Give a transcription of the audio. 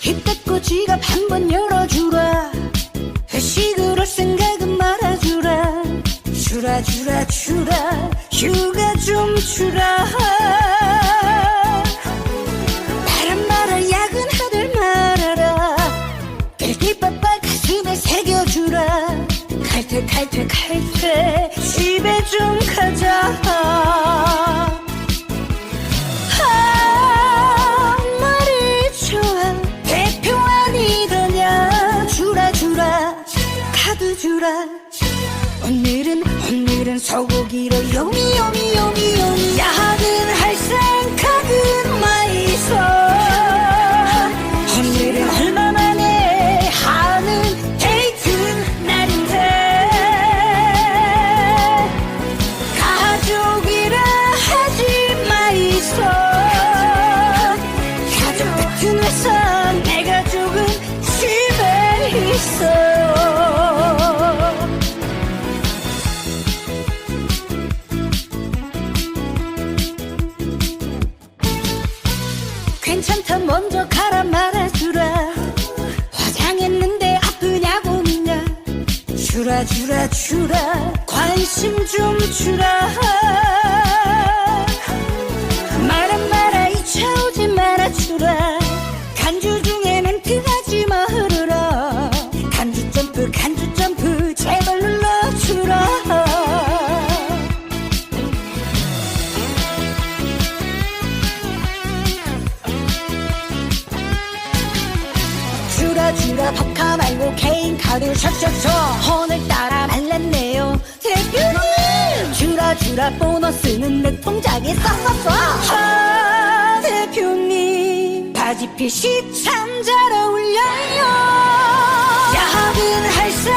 힙닫고 지갑 한 번 열어주라. 회식으로 생각은 말아주라. 주라 주라 주라. 휴가 좀 주라. 칼퇴 칼퇴 칼퇴 집에 좀 가자 아 말이 좋아 대표 아니더냐 주라 주라 카드 주라 오늘은 오늘은 소고기로 요미 요미 요미 요미 야 괜찮다 먼저 가라 말아주라. 화장했는데 아프냐고 묻냐 주라 주라 주라. 관심 좀 주라 들어 버카 말고 개인 카드 샷샷샷 오늘따라 말랐네요. 대표님! 주라 주라 보너스는 내 통장에 싹싹싹 아 대표님! 바지핏이 참 잘 어울려요. 야근 할새